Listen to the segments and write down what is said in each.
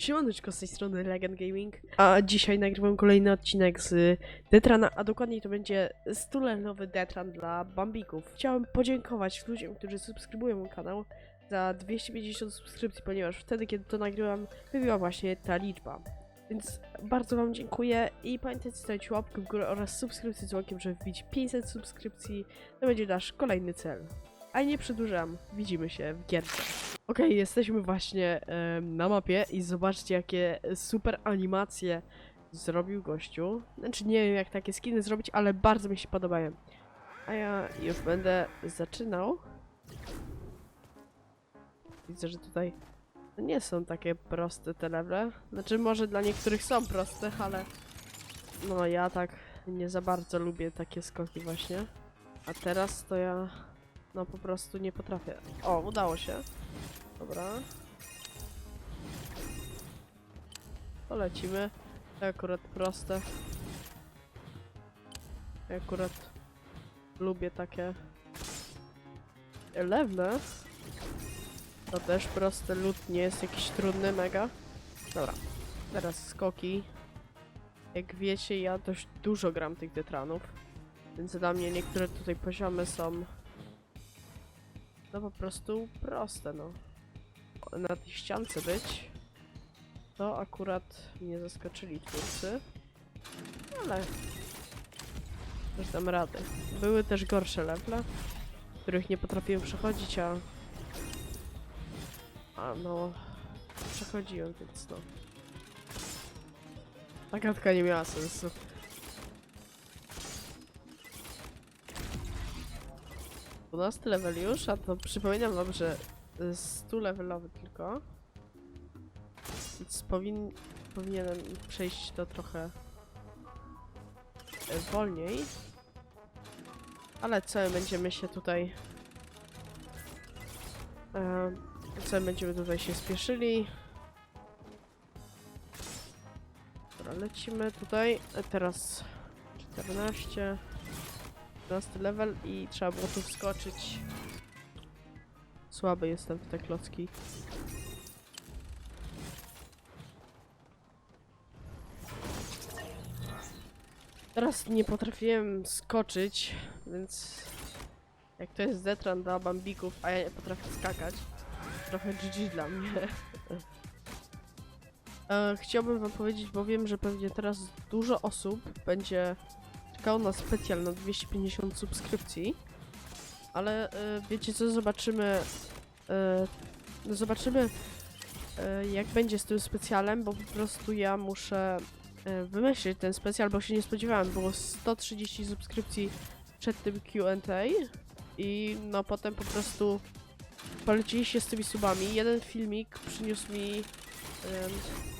Siemaneczko, z tej strony Legend Gaming, a dzisiaj nagrywam kolejny odcinek z Detrana, a dokładniej to będzie stulelowy Detran dla Bambików. Chciałem podziękować ludziom, którzy subskrybują mój kanał za 250 subskrypcji, ponieważ wtedy, kiedy to nagrywam, wybiła właśnie ta liczba. Więc bardzo wam dziękuję i pamiętajcie zostawić łapkę w górę oraz subskrypcję z dzwonkiem, żeby wbić 500 subskrypcji. To będzie nasz kolejny cel. A nie przedłużam, widzimy się w gierce. Okej, jesteśmy właśnie em, na mapie i zobaczcie jakie super animacje zrobił gościu. Znaczy nie wiem jak takie skiny zrobić, ale bardzo mi się podobają. A ja już będę zaczynał. Widzę, że tutaj nie są takie proste te level. Znaczy może dla niektórych są proste, ale no ja tak nie za bardzo lubię takie skoki właśnie. A teraz to ja no po prostu nie potrafię. O, udało się. Dobra. Polecimy. Akurat proste. Akurat lubię takie lewne. To też proste, lód nie jest jakiś trudny, mega. Dobra, teraz skoki. Jak wiecie, ja dość dużo gram tych detranów. Więc dla mnie niektóre tutaj poziomy są no po prostu proste, no. Na tej ściance być, to akurat mnie zaskoczyli twórcy, ale też dam radę. Były też gorsze level, których nie potrafiłem przechodzić, a a no przechodziłem, więc no. Ta gadka nie miała sensu. 12 level już, a to przypominam wam, że y, 100 levelowy tylko. Więc powin powinienem przejść to trochę y, wolniej. Ale co my będziemy się tutaj... E, co my będziemy tutaj się spieszyli. Dobra, lecimy tutaj. Teraz 14. 15 level i trzeba było tu wskoczyć. Słaby jestem w te klocki. Teraz nie potrafiłem skoczyć, więc jak to jest Detran dla bambików, a ja nie potrafię skakać, trochę GG dla mnie. e, chciałbym wam powiedzieć, bo wiem, że pewnie teraz dużo osób będzie czekał na specjal na 250 subskrypcji. Ale y, wiecie co, zobaczymy. y, zobaczymy y, jak będzie z tym specjalem, bo po prostu ja muszę y, wymyślić ten specjal, bo się nie spodziewałem. Było 130 subskrypcji przed tym QA i no potem po prostu polecili się z tymi subami. Jeden filmik przyniósł mi ym,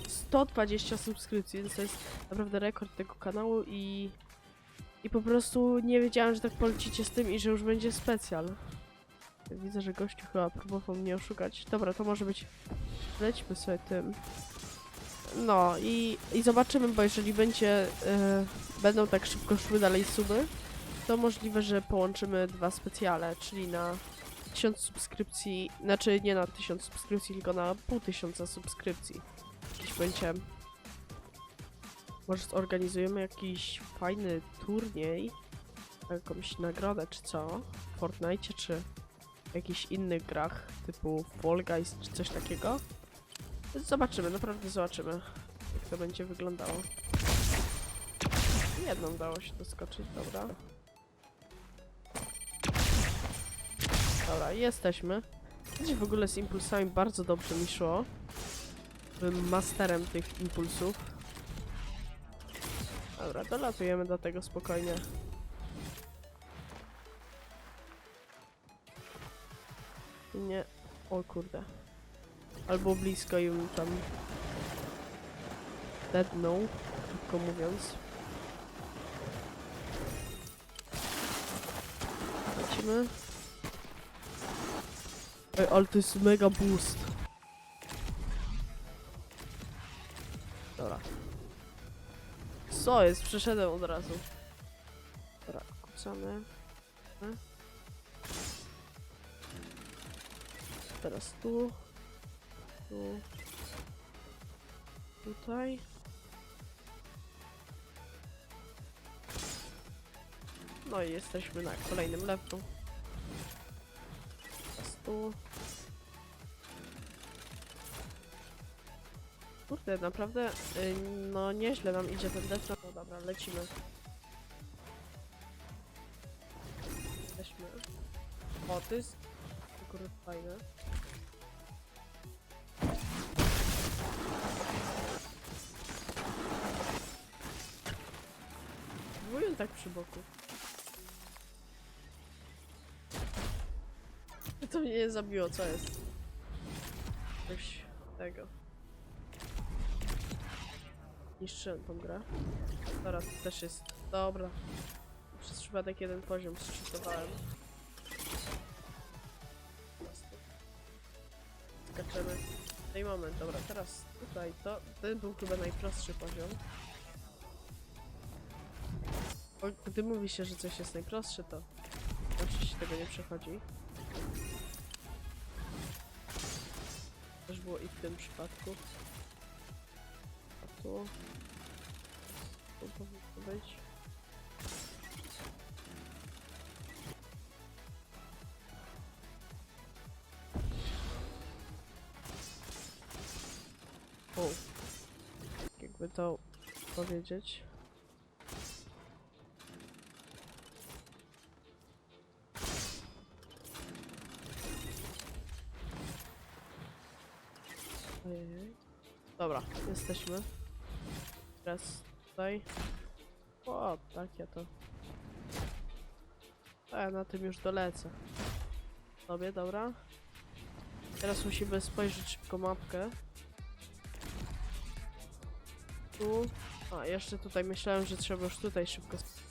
120 subskrypcji, więc to jest naprawdę rekord tego kanału i i po prostu nie wiedziałem, że tak polecicie z tym i że już będzie specjal. Widzę, że gościu chyba próbował mnie oszukać. Dobra, to może być... Lećmy sobie tym. No i, i zobaczymy, bo jeżeli będzie... e, będą tak szybko szły dalej suby, to możliwe, że połączymy dwa specjale, czyli na 1000 subskrypcji, znaczy nie na 1000 subskrypcji, tylko na pół tysiąca subskrypcji. Jakiś będzie może zorganizujemy jakiś fajny turniej, jakąś nagrodę czy co, w Fortnite czy w jakichś innych grach typu Fall Guys czy coś takiego. Zobaczymy, naprawdę zobaczymy, jak to będzie wyglądało. Jedną udało się doskoczyć, dobra. Dobra, jesteśmy. Dziś w ogóle z impulsami bardzo dobrze mi szło. Byłem masterem tych impulsów. Dobra, dolatujemy do tego spokojnie. Nie. O kurde. Albo blisko i bym tam deadnął, krótko mówiąc. Lecimy. Ej, ale to jest mega boost. Dobra. Co jest? Przeszedłem od razu. Dobra, kucamy. E. Teraz tu. Tu. Tutaj. No i jesteśmy na kolejnym levelu. Teraz tu. Kurde, naprawdę, y, no nieźle nam idzie ten death. No dobra, lecimy. Jesteśmy. O, to jest kurde fajne. Wują tak przy boku. To mnie nie zabiło, co jest? Coś tego. Niszczyłem tą grę. Teraz też jest. Dobra. Przez przypadek jeden poziom zczytowałem. Skaczemy. No i moment, dobra, teraz tutaj to. Ten był chyba najprostszy poziom. Bo gdy mówi się, że coś jest najprostsze, to zawsze się tego nie przechodzi. Też było i w tym przypadku. Tu... Tu powinno być. O. Jakby to powiedzieć. Ojej. Dobra, jesteśmy. Teraz tutaj. O, takie to. A na tym już dolecę. Sobie, dobra. Teraz musimy spojrzeć szybko mapkę. Tu. A, jeszcze tutaj myślałem, że trzeba już tutaj szybko. sp-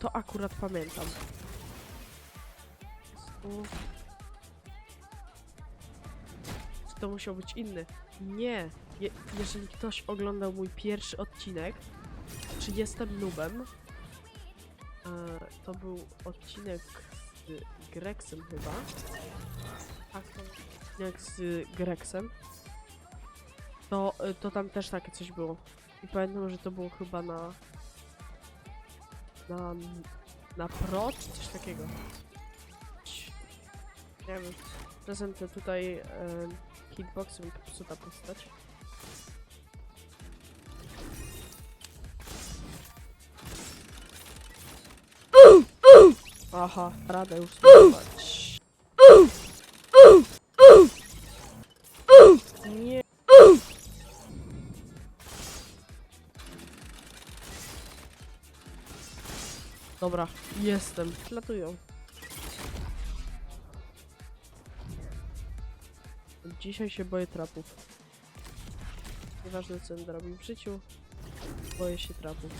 to akurat pamiętam. Czy to musiał być inny? Nie. Je jeżeli ktoś oglądał mój pierwszy odcinek, czy jestem nubem, e, to był odcinek z Grexem chyba. Tak, to odcinek z Grexem. To, e, to tam też takie coś było. I pamiętam, że to było chyba na na, na pro, coś takiego. Nie wiem. Czasem to tutaj e, hitboxem mi popsuta postać. Aha, radę już Dobra, jestem. Latują. Dzisiaj się boję trapów. Nieważne co będę robił w życiu, boję się trapów.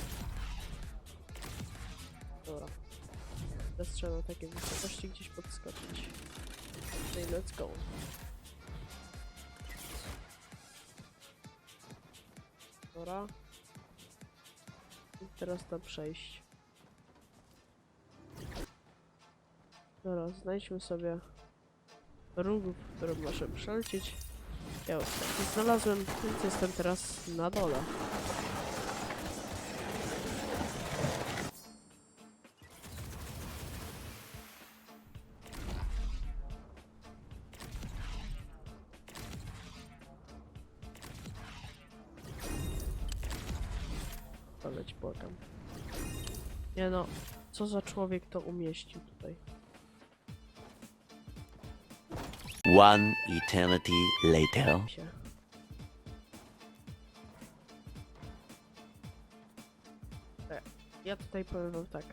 Dobra. Teraz trzeba na takiej wysokości gdzieś podskoczyć. No i let's go. Dobra. I teraz tam przejść. Dobra, znajdźmy sobie róg, w którym możemy przelecieć. Ja taki znalazłem, więc jestem teraz na dole. Poleć błagam. Nie no, co za człowiek to umieścił tutaj. One eternity later. E, Ja tutaj powiem wam tak.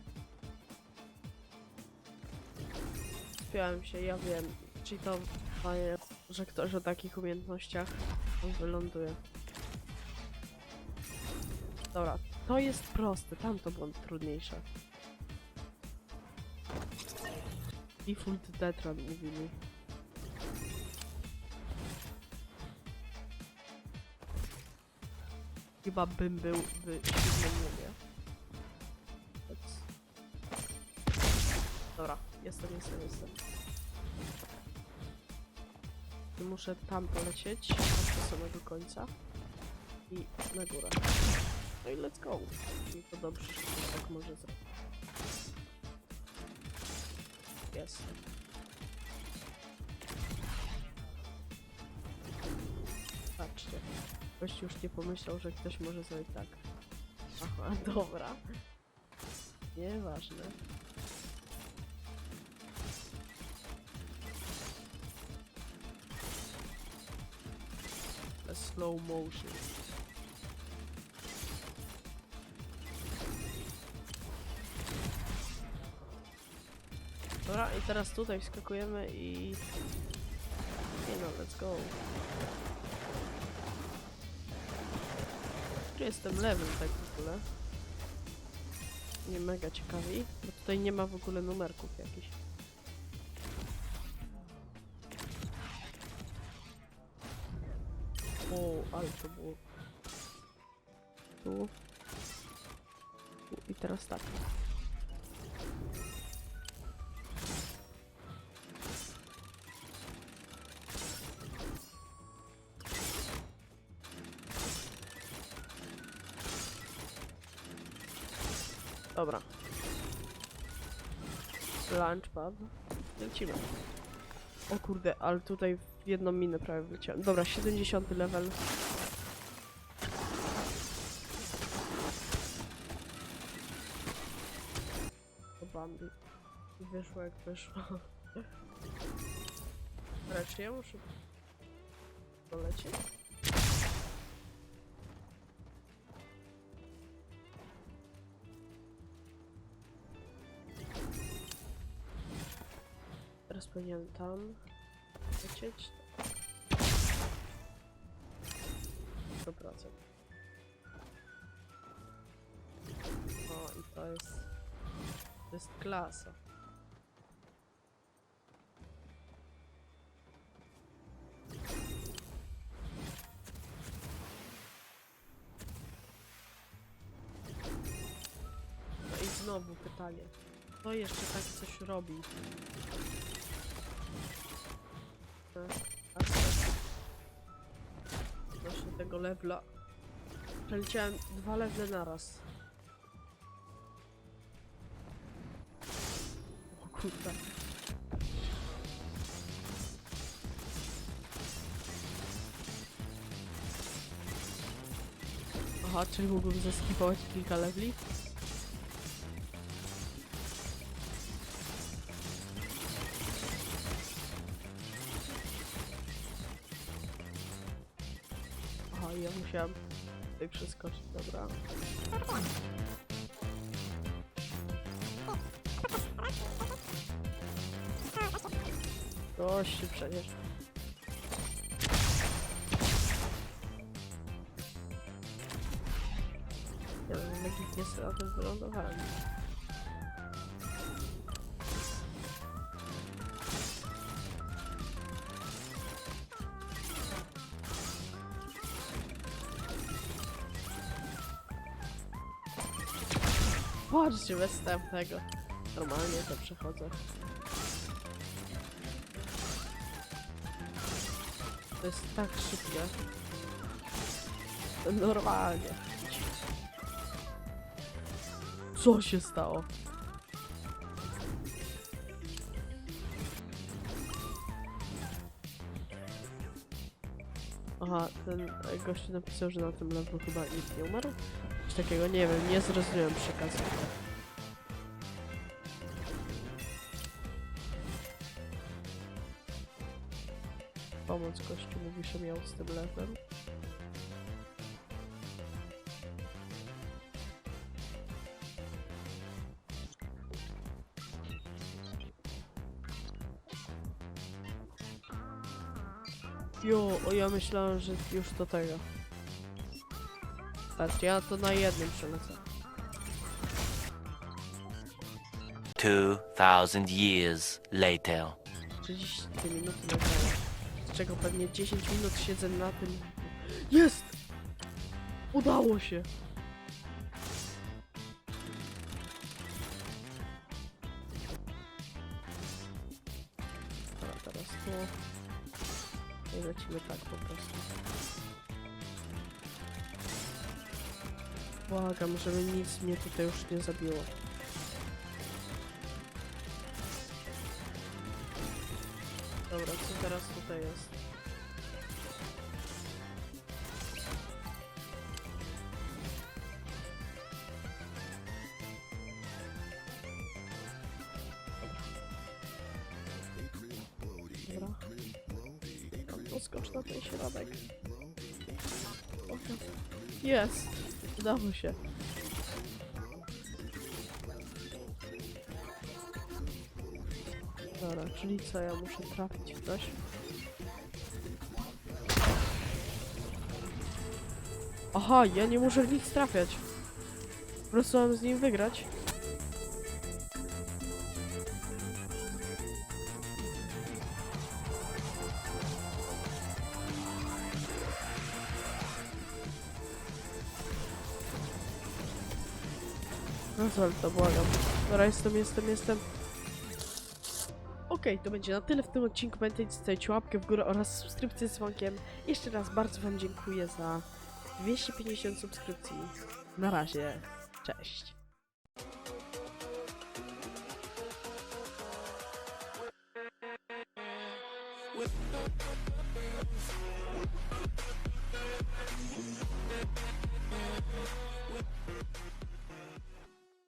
Spiałem się, ja wiem, cheatowanie, że ktoś o takich umiejętnościach wyląduje. Dobra, to jest proste, tamto było trudniejsze. Default Detran mówi chyba bym był w innym. Dobra, jestem, jestem, jestem. I muszę tam polecieć do samego końca i na górę. No i let's go. I to dobrze, że tak może zrobić. Jestem. Ktoś już nie pomyślał, że ktoś może zrobić tak. Aha, dobra. Nieważne. A slow motion. Dobra, i teraz tutaj wskakujemy i... Nie no, let's go. Tu jestem level tak w ogóle. Nie mega ciekawi, bo tutaj nie ma w ogóle numerków jakichś. O, ale to było. Tu. Tu i teraz tak. Launchpad. Lecimy. O kurde, ale tutaj w jedną minę prawie wleciałem. Dobra, 70 level. To Bambi. Wyszło jak wyszło. Czy ja muszę polecieć? Teraz powinienem tam lecieć. 100%. O, i to jest... To jest klasa. No i znowu pytanie. Kto jeszcze tak coś robi? Właśnie tego levela. Przeleciałem dwa levele naraz. O kurde. Aha, czyli mógłbym zeskipować kilka leveli? Ja musiałam tutaj przeskoczyć, dobra. Gościu przecież. Ja bym sobie na tym wylądowałem. Patrzcie, bez wstępnego. Normalnie to przechodzę. To jest tak szybkie. Normalnie. Co się stało? Aha, ten gościu napisał, że na tym levelu chyba nikt nie umarł. Coś takiego, nie wiem, nie zrozumiałem przekazu. Pomoc gościu mówi, że miał z tym levelem. Jo, o ja myślałem, że już do tego wystarczy, ja to na jednym przelecę. 2000 years later. 30 minut leciało. Z czego pewnie 10 minut siedzę na tym. Jest! Udało się! Dobra, teraz to... I Lecimy tak po prostu. Błagam, żeby nic mnie tutaj już nie zabiło. Dobra, co teraz tutaj jest? Udało się. Dobra, czyli co, ja muszę trafić w coś? Aha, ja nie muszę w nic trafiać. Po prostu mam z nim wygrać. Rozwal to, błagam. Dobra, jestem, jestem, jestem. Okej, to będzie na tyle w tym odcinku. Pamiętajcie, zostawić łapkę w górę oraz subskrypcję z dzwonkiem. Jeszcze raz bardzo wam dziękuję za 250 subskrypcji. Na razie, cześć.